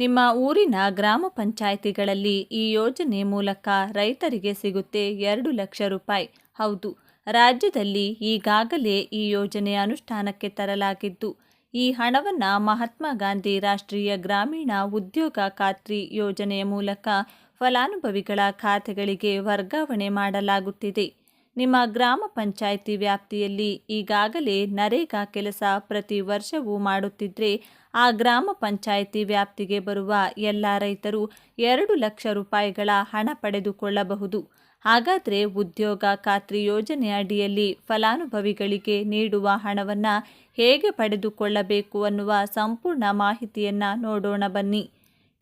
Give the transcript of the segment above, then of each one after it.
ನಿಮ್ಮ ಊರಿನ ಗ್ರಾಮ ಪಂಚಾಯಿತಿಗಳಲ್ಲಿ ಈ ಯೋಜನೆ ಮೂಲಕ ರೈತರಿಗೆ ಸಿಗುತ್ತೆ ಎರಡು ಲಕ್ಷ ರೂಪಾಯಿ. ಹೌದು, ರಾಜ್ಯದಲ್ಲಿ ಈಗಾಗಲೇ ಈ ಯೋಜನೆ ಅನುಷ್ಠಾನಕ್ಕೆ ತರಲಾಗಿದ್ದು, ಈ ಹಣವನ್ನು ಮಹಾತ್ಮ ಗಾಂಧಿ ರಾಷ್ಟ್ರೀಯ ಗ್ರಾಮೀಣ ಉದ್ಯೋಗ ಖಾತ್ರಿ ಯೋಜನೆಯ ಮೂಲಕ ಫಲಾನುಭವಿಗಳ ಖಾತೆಗಳಿಗೆ ವರ್ಗಾವಣೆ ಮಾಡಲಾಗುತ್ತಿದೆ. ನಿಮ್ಮ ಗ್ರಾಮ ಪಂಚಾಯಿತಿ ವ್ಯಾಪ್ತಿಯಲ್ಲಿ ಈಗಾಗಲೇ ನರೇಗಾ ಕೆಲಸ ಪ್ರತಿ ವರ್ಷವೂ ಮಾಡುತ್ತಿದ್ದರೆ ಆ ಗ್ರಾಮ ಪಂಚಾಯಿತಿ ವ್ಯಾಪ್ತಿಗೆ ಬರುವ ಎಲ್ಲ ರೈತರು ಎರಡು ಲಕ್ಷ ರೂಪಾಯಿಗಳ ಹಣ ಪಡೆದುಕೊಳ್ಳಬಹುದು. ಹಾಗಾದರೆ ಉದ್ಯೋಗ ಖಾತ್ರಿ ಯೋಜನೆ ಅಡಿಯಲ್ಲಿ ಫಲಾನುಭವಿಗಳಿಗೆ ನೀಡುವ ಹಣವನ್ನು ಹೇಗೆ ಪಡೆದುಕೊಳ್ಳಬೇಕು ಅನ್ನುವ ಸಂಪೂರ್ಣ ಮಾಹಿತಿಯನ್ನು ನೋಡೋಣ ಬನ್ನಿ.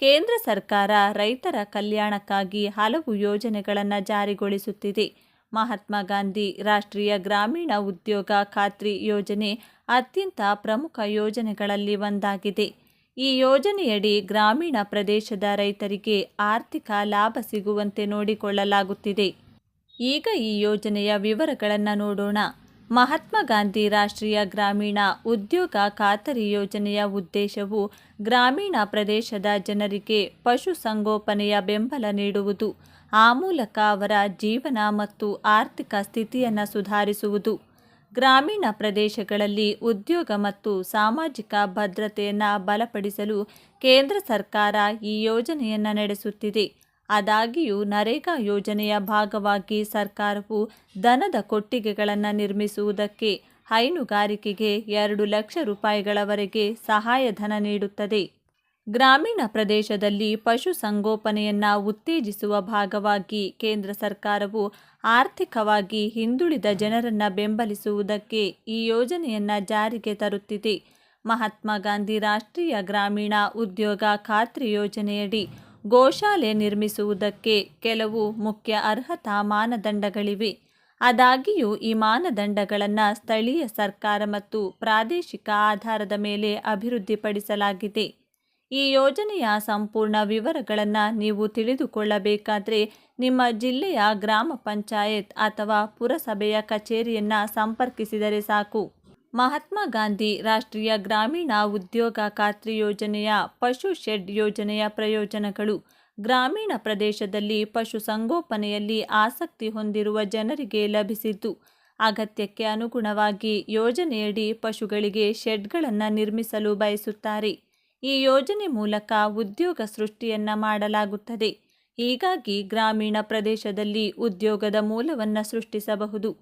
ಕೇಂದ್ರ ಸರ್ಕಾರ ರೈತರ ಕಲ್ಯಾಣಕ್ಕಾಗಿ ಹಲವು ಯೋಜನೆಗಳನ್ನು ಜಾರಿಗೊಳಿಸುತ್ತಿದೆ. ಮಹಾತ್ಮ ಗಾಂಧಿ ರಾಷ್ಟ್ರೀಯ ಗ್ರಾಮೀಣ ಉದ್ಯೋಗ ಖಾತ್ರಿ ಯೋಜನೆ ಅತ್ಯಂತ ಪ್ರಮುಖ ಯೋಜನೆಗಳಲ್ಲಿ ಒಂದಾಗಿದೆ. ಈ ಯೋಜನೆಯಡಿ ಗ್ರಾಮೀಣ ಪ್ರದೇಶದ ರೈತರಿಗೆ ಆರ್ಥಿಕ ಲಾಭ ಸಿಗುವಂತೆ ನೋಡಿಕೊಳ್ಳಲಾಗುತ್ತಿದೆ. ಈಗ ಈ ಯೋಜನೆಯ ವಿವರಗಳನ್ನು ನೋಡೋಣ. ಮಹಾತ್ಮ ಗಾಂಧಿ ರಾಷ್ಟ್ರೀಯ ಗ್ರಾಮೀಣ ಉದ್ಯೋಗ ಖಾತರಿ ಯೋಜನೆಯ ಉದ್ದೇಶವು ಗ್ರಾಮೀಣ ಪ್ರದೇಶದ ಜನರಿಗೆ ಪಶುಸಂಗೋಪನೆಯ ಬೆಂಬಲ ನೀಡುವುದು. ಆ ಮೂಲಕ ಅವರ ಜೀವನ ಮತ್ತು ಆರ್ಥಿಕ ಸ್ಥಿತಿಯನ್ನು ಸುಧಾರಿಸುವುದು. ಗ್ರಾಮೀಣ ಪ್ರದೇಶಗಳಲ್ಲಿ ಉದ್ಯೋಗ ಮತ್ತು ಸಾಮಾಜಿಕ ಭದ್ರತೆಯನ್ನು ಬಲಪಡಿಸಲು ಕೇಂದ್ರ ಸರ್ಕಾರ ಈ ಯೋಜನೆಯನ್ನು ನಡೆಸುತ್ತಿದೆ. ಆದಾಗಿಯೂ ನರೇಗಾ ಯೋಜನೆಯ ಭಾಗವಾಗಿ ಸರ್ಕಾರವು ದನದ ಕೊಟ್ಟಿಗೆಗಳನ್ನು ನಿರ್ಮಿಸುವುದಕ್ಕೆ ಹೈನುಗಾರಿಕೆಗೆ ಎರಡು ಲಕ್ಷ ರೂಪಾಯಿಗಳವರೆಗೆ ಸಹಾಯಧನ ನೀಡುತ್ತದೆ. ಗ್ರಾಮೀಣ ಪ್ರದೇಶದಲ್ಲಿ ಪಶುಸಂಗೋಪನೆಯನ್ನು ಉತ್ತೇಜಿಸುವ ಭಾಗವಾಗಿ ಕೇಂದ್ರ ಸರ್ಕಾರವು ಆರ್ಥಿಕವಾಗಿ ಹಿಂದುಳಿದ ಜನರನ್ನು ಬೆಂಬಲಿಸುವುದಕ್ಕೆ ಈ ಯೋಜನೆಯನ್ನು ಜಾರಿಗೆ ತರುತ್ತಿದೆ. ಮಹಾತ್ಮ ಗಾಂಧಿ ರಾಷ್ಟ್ರೀಯ ಗ್ರಾಮೀಣ ಉದ್ಯೋಗ ಖಾತ್ರಿ ಯೋಜನೆಯಡಿ ಗೋಶಾಲೆ ನಿರ್ಮಿಸುವುದಕ್ಕೆ ಕೆಲವು ಮುಖ್ಯ ಅರ್ಹತಾ ಮಾನದಂಡಗಳಿವೆ. ಆದಾಗಿಯೂ ಈ ಮಾನದಂಡಗಳನ್ನು ಸ್ಥಳೀಯ ಸರ್ಕಾರ ಮತ್ತು ಪ್ರಾದೇಶಿಕ ಆಧಾರದ ಮೇಲೆ ಅಭಿವೃದ್ಧಿಪಡಿಸಲಾಗಿದೆ. ಈ ಯೋಜನೆಯ ಸಂಪೂರ್ಣ ವಿವರಗಳನ್ನು ನೀವು ತಿಳಿದುಕೊಳ್ಳಬೇಕಾದರೆ ನಿಮ್ಮ ಜಿಲ್ಲೆಯ ಗ್ರಾಮ ಪಂಚಾಯತ್ ಅಥವಾ ಪುರಸಭೆಯ ಕಚೇರಿಯನ್ನು ಸಂಪರ್ಕಿಸಿದರೆ ಸಾಕು. ಮಹಾತ್ಮ ಗಾಂಧಿ ರಾಷ್ಟ್ರೀಯ ಗ್ರಾಮೀಣ ಉದ್ಯೋಗ ಖಾತ್ರಿ ಯೋಜನೆಯ ಪಶು ಶೆಡ್ ಯೋಜನೆಯ ಪ್ರಯೋಜನಗಳು. ಗ್ರಾಮೀಣ ಪ್ರದೇಶದಲ್ಲಿ ಪಶುಸಂಗೋಪನೆಯಲ್ಲಿ ಆಸಕ್ತಿ ಹೊಂದಿರುವ ಜನರಿಗೆ ಲಭಿಸಿದ್ದು, ಅಗತ್ಯಕ್ಕೆ ಅನುಗುಣವಾಗಿ ಯೋಜನೆಯಡಿ ಪಶುಗಳಿಗೆ ಶೆಡ್ಗಳನ್ನು ನಿರ್ಮಿಸಲು ಬಯಸುತ್ತಾರೆ. ಈ ಯೋಜನೆ ಮೂಲಕ ಉದ್ಯೋಗ ಸೃಷ್ಟಿಯನ್ನ ಮಾಡಲಾಗುತ್ತದೆ. ಹೀಗಾಗಿ ಗ್ರಾಮೀಣ ಪ್ರದೇಶದಲ್ಲಿ ಉದ್ಯೋಗದ ಮೂಲವನ್ನು ಸೃಷ್ಟಿಸಬಹುದು.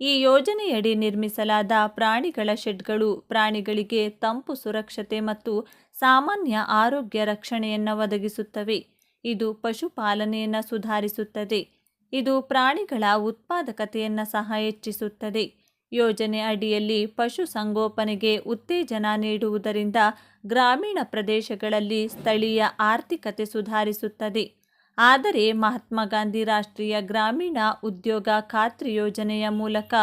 ಈ ಯೋಜನೆಯಡಿ ನಿರ್ಮಿಸಲಾದ ಪ್ರಾಣಿಗಳ ಶೆಡ್ಗಳು ಪ್ರಾಣಿಗಳಿಗೆ ತಂಪು ಸುರಕ್ಷತೆ ಮತ್ತು ಸಾಮಾನ್ಯ ಆರೋಗ್ಯ ರಕ್ಷಣೆಯನ್ನು ಒದಗಿಸುತ್ತವೆ. ಇದು ಪಶುಪಾಲನೆಯನ್ನು ಸುಧಾರಿಸುತ್ತದೆ. ಇದು ಪ್ರಾಣಿಗಳ ಉತ್ಪಾದಕತೆಯನ್ನು ಸಹ ಹೆಚ್ಚಿಸುತ್ತದೆ. ಯೋಜನೆ ಅಡಿಯಲ್ಲಿ ಪಶುಸಂಗೋಪನೆಗೆ ಉತ್ತೇಜನ ನೀಡುವುದರಿಂದ ಗ್ರಾಮೀಣ ಪ್ರದೇಶಗಳಲ್ಲಿ ಸ್ಥಳೀಯ ಆರ್ಥಿಕತೆ ಸುಧಾರಿಸುತ್ತದೆ. ಆದರೆ ಮಹಾತ್ಮ ಗಾಂಧಿ ರಾಷ್ಟ್ರೀಯ ಗ್ರಾಮೀಣ ಉದ್ಯೋಗ ಖಾತ್ರಿ ಯೋಜನೆಯ ಮೂಲಕ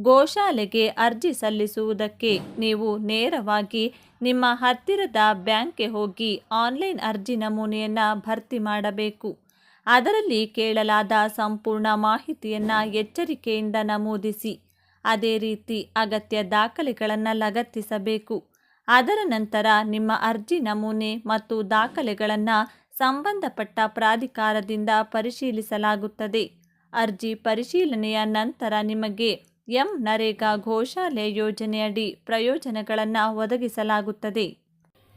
ಗೋಶಾಲೆಗೆ ಅರ್ಜಿ ಸಲ್ಲಿಸುವುದಕ್ಕೆ ನೀವು ನೇರವಾಗಿ ನಿಮ್ಮ ಹತ್ತಿರದ ಬ್ಯಾಂಕ್ಗೆ ಹೋಗಿ ಆನ್ಲೈನ್ ಅರ್ಜಿ ನಮೂನೆಯನ್ನು ಭರ್ತಿ ಮಾಡಬೇಕು. ಅದರಲ್ಲಿ ಕೇಳಲಾದ ಸಂಪೂರ್ಣ ಮಾಹಿತಿಯನ್ನು ಎಚ್ಚರಿಕೆಯಿಂದ ನಮೂದಿಸಿ. ಅದೇ ರೀತಿ ಅಗತ್ಯ ದಾಖಲೆಗಳನ್ನು ಲಗತ್ತಿಸಬೇಕು. ಅದರ ನಂತರ ನಿಮ್ಮ ಅರ್ಜಿ ನಮೂನೆ ಮತ್ತು ದಾಖಲೆಗಳನ್ನು ಸಂಬಂಧಪಟ್ಟ ಪ್ರಾಧಿಕಾರದಿಂದ ಪರಿಶೀಲಿಸಲಾಗುತ್ತದೆ. ಅರ್ಜಿ ಪರಿಶೀಲನೆಯ ನಂತರ ನಿಮಗೆ ಎಂ ನರೇಗಾ ಘೋಷಾಲೆ ಯೋಜನೆಯಡಿ ಪ್ರಯೋಜನಗಳನ್ನು ಒದಗಿಸಲಾಗುತ್ತದೆ.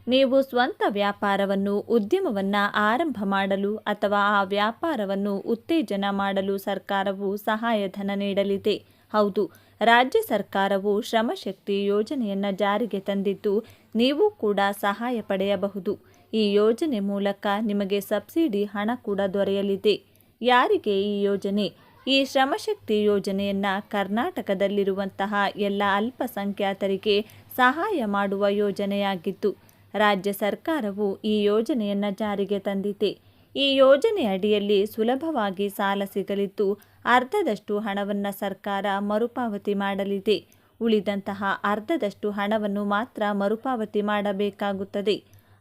ನೀವು ಸ್ವಂತ ವ್ಯಾಪಾರವನ್ನು, ಉದ್ಯಮವನ್ನು ಆರಂಭ ಮಾಡಲು ಅಥವಾ ಆ ವ್ಯಾಪಾರವನ್ನು ಉತ್ತೇಜನ ಮಾಡಲು ಸರ್ಕಾರವು ಸಹಾಯಧನ ನೀಡಲಿದೆ. ಹೌದು, ರಾಜ್ಯ ಸರ್ಕಾರವು ಶ್ರಮಶಕ್ತಿ ಯೋಜನೆಯನ್ನು ಜಾರಿಗೆ ತಂದಿದ್ದು ನೀವು ಕೂಡ ಸಹಾಯ ಪಡೆಯಬಹುದು. ಈ ಯೋಜನೆ ಮೂಲಕ ನಿಮಗೆ ಸಬ್ಸಿಡಿ ಹಣ ಕೂಡ ದೊರೆಯಲಿದೆ. ಯಾರಿಗೆ ಈ ಯೋಜನೆ? ಈ ಶ್ರಮಶಕ್ತಿ ಯೋಜನೆಯನ್ನು ಕರ್ನಾಟಕದಲ್ಲಿರುವಂತಹ ಎಲ್ಲ ಅಲ್ಪಸಂಖ್ಯಾತರಿಗೆ ಸಹಾಯ ಮಾಡುವ ಯೋಜನೆಯಾಗಿತ್ತು ರಾಜ್ಯ ಸರ್ಕಾರವು ಈ ಯೋಜನೆಯನ್ನು ಜಾರಿಗೆ ತಂದಿದೆ. ಈ ಯೋಜನೆ ಅಡಿಯಲ್ಲಿ ಸುಲಭವಾಗಿ ಸಾಲ ಸಿಗಲಿದ್ದು ಅರ್ಧದಷ್ಟು ಹಣವನ್ನು ಸರ್ಕಾರ ಮರುಪಾವತಿ ಮಾಡಲಿದೆ. ಉಳಿದಂತಹ ಅರ್ಧದಷ್ಟು ಹಣವನ್ನು ಮಾತ್ರ ಮರುಪಾವತಿ ಮಾಡಬೇಕಾಗುತ್ತದೆ.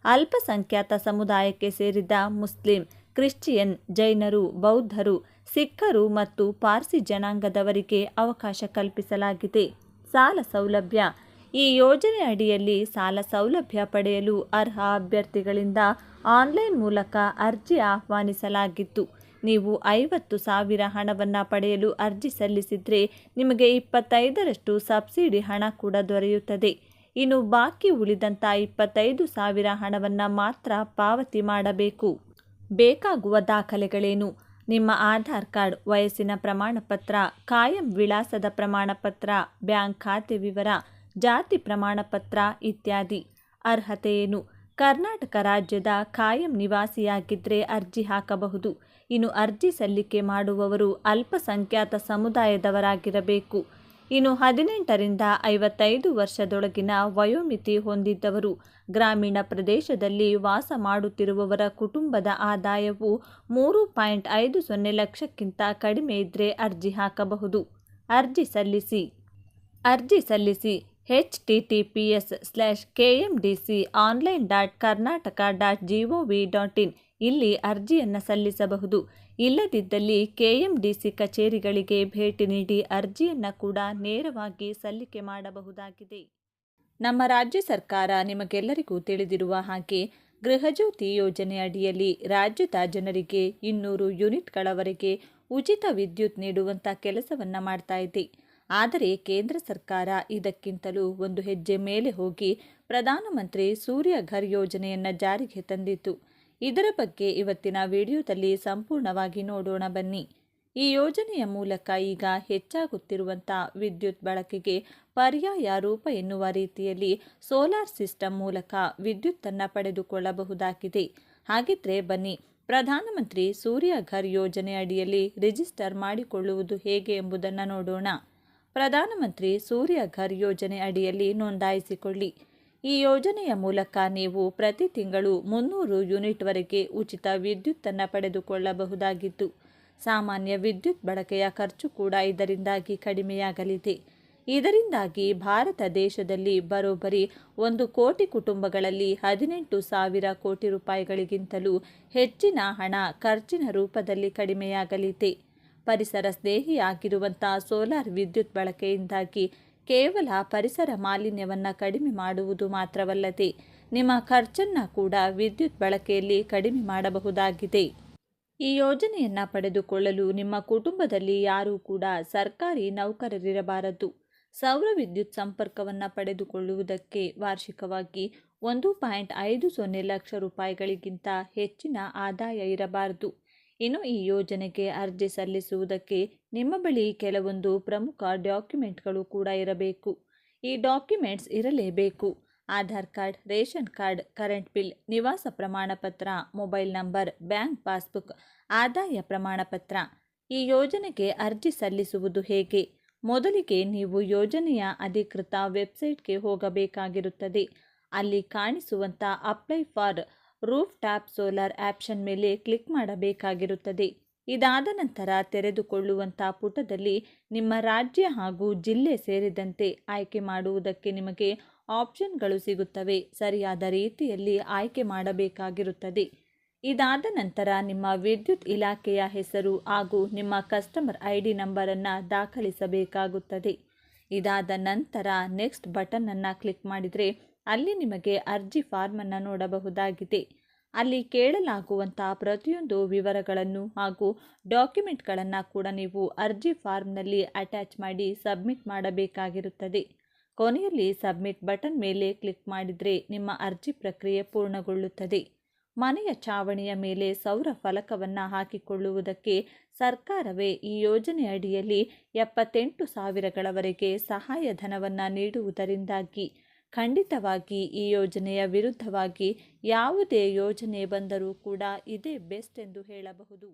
ಅಲ್ಪಸಂಖ್ಯಾತ ಸಮುದಾಯಕ್ಕೆ ಸೇರಿದ ಮುಸ್ಲಿಂ, ಕ್ರಿಶ್ಚಿಯನ್, ಜೈನರು, ಬೌದ್ಧರು, ಸಿಖ್ಖರು ಮತ್ತು ಪಾರ್ಸಿ ಜನಾಂಗದವರಿಗೆ ಅವಕಾಶ ಕಲ್ಪಿಸಲಾಗಿದೆ. ಸಾಲ ಸೌಲಭ್ಯ ಈ ಯೋಜನೆ ಅಡಿಯಲ್ಲಿ ಸಾಲ ಸೌಲಭ್ಯ ಪಡೆಯಲು ಅರ್ಹ ಅಭ್ಯರ್ಥಿಗಳಿಂದ ಆನ್ಲೈನ್ ಮೂಲಕ ಅರ್ಜಿ ಆಹ್ವಾನಿಸಲಾಗಿತ್ತು. ನೀವು ಐವತ್ತು ಸಾವಿರ ಹಣವನ್ನು ಪಡೆಯಲು ಅರ್ಜಿ ಸಲ್ಲಿಸಿದರೆ ನಿಮಗೆ ಇಪ್ಪತ್ತೈದರಷ್ಟು ಸಬ್ಸಿಡಿ ಹಣ ಕೂಡ ದೊರೆಯುತ್ತದೆ. ಇನ್ನು ಬಾಕಿ ಉಳಿದಂಥ ಇಪ್ಪತ್ತೈದು ಸಾವಿರ ಹಣವನ್ನು ಮಾತ್ರ ಪಾವತಿ ಮಾಡಬೇಕು. ಬೇಕಾಗುವ ದಾಖಲೆಗಳೇನು? ನಿಮ್ಮ ಆಧಾರ್ ಕಾರ್ಡ್, ವಯಸ್ಸಿನ ಪ್ರಮಾಣಪತ್ರ, ಕಾಯಂ ವಿಳಾಸದ ಪ್ರಮಾಣಪತ್ರ, ಬ್ಯಾಂಕ್ ಖಾತೆ ವಿವರ ಜಾತಿ ಪ್ರಮಾಣಪತ್ರ ಇತ್ಯಾದಿ. ಅರ್ಹತೆ ಏನು? ಕರ್ನಾಟಕ ರಾಜ್ಯದ ಕಾಯಂ ನಿವಾಸಿಯಾಗಿದ್ದರೆ ಅರ್ಜಿ ಹಾಕಬಹುದು. ಇನ್ನು ಅರ್ಜಿ ಸಲ್ಲಿಕೆ ಮಾಡುವವರು ಅಲ್ಪಸಂಖ್ಯಾತ ಸಮುದಾಯದವರಾಗಿರಬೇಕು. ಇನ್ನು ಹದಿನೆಂಟರಿಂದ ಐವತ್ತೈದು ವರ್ಷದೊಳಗಿನ ವಯೋಮಿತಿ ಹೊಂದಿದ್ದವರು, ಗ್ರಾಮೀಣ ಪ್ರದೇಶದಲ್ಲಿ ವಾಸ ಮಾಡುತ್ತಿರುವವರ ಕುಟುಂಬದ ಆದಾಯವು ಮೂರು ಪಾಯಿಂಟ್ ಐದು ಸೊನ್ನೆ ಲಕ್ಷಕ್ಕಿಂತ ಕಡಿಮೆ ಇದ್ದರೆ ಅರ್ಜಿ ಹಾಕಬಹುದು. ಅರ್ಜಿ ಸಲ್ಲಿಸಿ. ಅರ್ಜಿ ಸಲ್ಲಿಸಿ. H T T P S slash K M D C online dot Karnataka dot G O V dot in ಇಲ್ಲಿ ಅರ್ಜಿಯನ್ನು ಸಲ್ಲಿಸಬಹುದು. ಇಲ್ಲದಿದ್ದಲ್ಲಿ ಕೆ ಎಂ ಡಿ ಸಿ ಕಚೇರಿಗಳಿಗೆ ಭೇಟಿ ನೀಡಿ ಅರ್ಜಿಯನ್ನು ಕೂಡ ನೇರವಾಗಿ ಸಲ್ಲಿಕೆ ಮಾಡಬಹುದಾಗಿದೆ. ನಮ್ಮ ರಾಜ್ಯ ಸರ್ಕಾರ ನಿಮಗೆಲ್ಲರಿಗೂ ತಿಳಿದಿರುವ ಹಾಗೆ ಗೃಹಜ್ಯೋತಿ ಯೋಜನೆ ಅಡಿಯಲ್ಲಿ ರಾಜ್ಯದ ಜನರಿಗೆ ಇನ್ನೂರು ಯೂನಿಟ್ಗಳವರೆಗೆ ಉಚಿತ ವಿದ್ಯುತ್ ನೀಡುವಂಥ ಕೆಲಸವನ್ನು ಮಾಡ್ತಾ ಇದೆ. ಆದರೆ ಕೇಂದ್ರ ಸರ್ಕಾರ ಇದಕ್ಕಿಂತಲೂ ಒಂದು ಹೆಜ್ಜೆ ಮೇಲೆ ಹೋಗಿ ಪ್ರಧಾನಮಂತ್ರಿ ಸೂರ್ಯ ಘರ್ ಯೋಜನೆಯನ್ನು ಜಾರಿಗೆ ತಂದಿತು ಇದರ ಬಗ್ಗೆ ಇವತ್ತಿನ ವಿಡಿಯೋದಲ್ಲಿ ಸಂಪೂರ್ಣವಾಗಿ ನೋಡೋಣ ಬನ್ನಿ. ಈ ಯೋಜನೆಯ ಮೂಲಕ ಈಗ ಹೆಚ್ಚಾಗುತ್ತಿರುವಂಥ ವಿದ್ಯುತ್ ಬಳಕೆಗೆ ಪರ್ಯಾಯ ರೂಪ ಎನ್ನುವ ರೀತಿಯಲ್ಲಿ ಸೋಲಾರ್ ಸಿಸ್ಟಮ್ ಮೂಲಕ ವಿದ್ಯುತ್ತನ್ನು ಪಡೆದುಕೊಳ್ಳಬಹುದಾಗಿದೆ. ಹಾಗಿದ್ರೆ ಬನ್ನಿ, ಪ್ರಧಾನಮಂತ್ರಿ ಸೂರ್ಯ ಘರ್ ಯೋಜನೆ ಅಡಿಯಲ್ಲಿ ರಿಜಿಸ್ಟರ್ ಮಾಡಿಕೊಳ್ಳುವುದು ಹೇಗೆ ಎಂಬುದನ್ನು ನೋಡೋಣ. ಪ್ರಧಾನಮಂತ್ರಿ ಸೂರ್ಯ ಘರ್ ಯೋಜನೆ ಅಡಿಯಲ್ಲಿ ನೋಂದಾಯಿಸಿಕೊಳ್ಳಿ. ಈ ಯೋಜನೆಯ ಮೂಲಕ ನೀವು ಪ್ರತಿ ತಿಂಗಳು ಮುನ್ನೂರು ಯೂನಿಟ್ವರೆಗೆ ಉಚಿತ ವಿದ್ಯುತ್ತನ್ನು ಪಡೆದುಕೊಳ್ಳಬಹುದಾಗಿತ್ತು. ಸಾಮಾನ್ಯ ವಿದ್ಯುತ್ ಬಳಕೆಯ ಖರ್ಚು ಕೂಡ ಇದರಿಂದಾಗಿ ಕಡಿಮೆಯಾಗಲಿದೆ. ಇದರಿಂದಾಗಿ ಭಾರತ ದೇಶದಲ್ಲಿ ಬರೋಬ್ಬರಿ ಒಂದು ಕೋಟಿ ಕುಟುಂಬಗಳಲ್ಲಿ ಹದಿನೆಂಟು ಸಾವಿರ ಕೋಟಿ ರೂಪಾಯಿಗಳಿಗಿಂತಲೂ ಹೆಚ್ಚಿನ ಹಣ ಖರ್ಚಿನ ರೂಪದಲ್ಲಿ ಕಡಿಮೆಯಾಗಲಿದೆ. ಪರಿಸರ ಸ್ನೇಹಿಯಾಗಿರುವಂಥ ಸೋಲಾರ್ ವಿದ್ಯುತ್ ಬಳಕೆಯಿಂದಾಗಿ ಕೇವಲ ಪರಿಸರ ಮಾಲಿನ್ಯವನ್ನು ಕಡಿಮೆ ಮಾಡುವುದು ಮಾತ್ರವಲ್ಲದೆ ನಿಮ್ಮ ಖರ್ಚನ್ನು ಕೂಡ ವಿದ್ಯುತ್ ಬಳಕೆಯಲ್ಲಿ ಕಡಿಮೆ ಮಾಡಬಹುದಾಗಿದೆ. ಈ ಯೋಜನೆಯನ್ನು ಪಡೆದುಕೊಳ್ಳಲು ನಿಮ್ಮ ಕುಟುಂಬದಲ್ಲಿ ಯಾರೂ ಕೂಡ ಸರ್ಕಾರಿ ನೌಕರರಿರಬಾರದು. ಸೌರ ವಿದ್ಯುತ್ ಸಂಪರ್ಕವನ್ನು ಪಡೆದುಕೊಳ್ಳುವುದಕ್ಕೆ ವಾರ್ಷಿಕವಾಗಿ ಒಂದು ಪಾಯಿಂಟ್ ಐದು ಸೊನ್ನೆ ಲಕ್ಷ ರೂಪಾಯಿಗಳಿಗಿಂತ ಹೆಚ್ಚಿನ ಆದಾಯ ಇರಬಾರದು. ಇನ್ನು ಈ ಯೋಜನೆಗೆ ಅರ್ಜಿ ಸಲ್ಲಿಸುವುದಕ್ಕೆ ನಿಮ್ಮ ಬಳಿ ಕೆಲವೊಂದು ಪ್ರಮುಖ ಡಾಕ್ಯುಮೆಂಟ್ಗಳು ಕೂಡ ಇರಬೇಕು. ಈ ಡಾಕ್ಯುಮೆಂಟ್ಸ್ ಇರಲೇಬೇಕು. Aadhaar card, ration card, current bill, ನಿವಾಸ ಪ್ರಮಾಣಪತ್ರ, ಮೊಬೈಲ್ ನಂಬರ್, ಬ್ಯಾಂಕ್ ಪಾಸ್ಬುಕ್, ಆದಾಯ ಪ್ರಮಾಣಪತ್ರ. ಈ ಯೋಜನೆಗೆ ಅರ್ಜಿ ಸಲ್ಲಿಸುವುದು ಹೇಗೆ? ಮೊದಲಿಗೆ ನೀವು ಯೋಜನೆಯ ಅಧಿಕೃತ ವೆಬ್ಸೈಟ್ಗೆ ಹೋಗಬೇಕಾಗಿರುತ್ತದೆ. ಅಲ್ಲಿ ಕಾಣಿಸುವಂಥ apply for roof top solar option ಮೇಲೆ ಕ್ಲಿಕ್ ಮಾಡಬೇಕಾಗಿರುತ್ತದೆ. ಇದಾದ ನಂತರ ತೆರೆದುಕೊಳ್ಳುವಂಥ ಪುಟದಲ್ಲಿ ನಿಮ್ಮ ರಾಜ್ಯ ಹಾಗೂ ಜಿಲ್ಲೆ ಸೇರಿದಂತೆ ಆಯ್ಕೆ ಮಾಡುವುದಕ್ಕೆ ನಿಮಗೆ ಆಪ್ಷನ್ಗಳು ಸಿಗುತ್ತವೆ. ಸರಿಯಾದ ರೀತಿಯಲ್ಲಿ ಆಯ್ಕೆ ಮಾಡಬೇಕಾಗಿರುತ್ತದೆ. ಇದಾದ ನಂತರ ನಿಮ್ಮ ವಿದ್ಯುತ್ ಇಲಾಖೆಯ ಹೆಸರು ಹಾಗೂ ನಿಮ್ಮ ಕಸ್ಟಮರ್ ಐ ಡಿ ನಂಬರನ್ನು ದಾಖಲಿಸಬೇಕಾಗುತ್ತದೆ. ಇದಾದ ನಂತರ ನೆಕ್ಸ್ಟ್ ಬಟನನ್ನು ಕ್ಲಿಕ್ ಮಾಡಿದರೆ ಅಲ್ಲಿ ನಿಮಗೆ ಅರ್ಜಿ ಫಾರ್ಮನ್ನು ನೋಡಬಹುದಾಗಿದೆ. ಅಲ್ಲಿ ಕೇಳಲಾಗುವಂಥ ಪ್ರತಿಯೊಂದು ವಿವರಗಳನ್ನು ಹಾಗೂ ಡಾಕ್ಯುಮೆಂಟ್ಗಳನ್ನು ಕೂಡ ನೀವು ಅರ್ಜಿ ಫಾರ್ಮ್ನಲ್ಲಿ ಅಟ್ಯಾಚ್ ಮಾಡಿ ಸಬ್ಮಿಟ್ ಮಾಡಬೇಕಾಗಿರುತ್ತದೆ. ಕೊನೆಯಲ್ಲಿ ಸಬ್ಮಿಟ್ ಬಟನ್ ಮೇಲೆ ಕ್ಲಿಕ್ ಮಾಡಿದರೆ ನಿಮ್ಮ ಅರ್ಜಿ ಪ್ರಕ್ರಿಯೆ ಪೂರ್ಣಗೊಳ್ಳುತ್ತದೆ. ಮನೆಯ ಚಾವಣಿಯ ಮೇಲೆ ಸೌರ ಫಲಕವನ್ನು ಹಾಕಿಕೊಳ್ಳುವುದಕ್ಕೆ ಸರ್ಕಾರವೇ ಈ ಯೋಜನೆ ಅಡಿಯಲ್ಲಿ ಎಪ್ಪತ್ತೆಂಟು ಸಾವಿರಗಳವರೆಗೆ ಸಹಾಯಧನವನ್ನು ನೀಡುವುದರಿಂದಾಗಿ ಖಂಡಿತವಾಗಿ ಈ ಯೋಜನೆಯ ವಿರುದ್ಧವಾಗಿ ಯಾವುದೇ ಯೋಜನೆ ಬಂದರೂ ಕೂಡ ಇದೇ ಬೆಸ್ಟ್ ಎಂದು ಹೇಳಬಹುದು.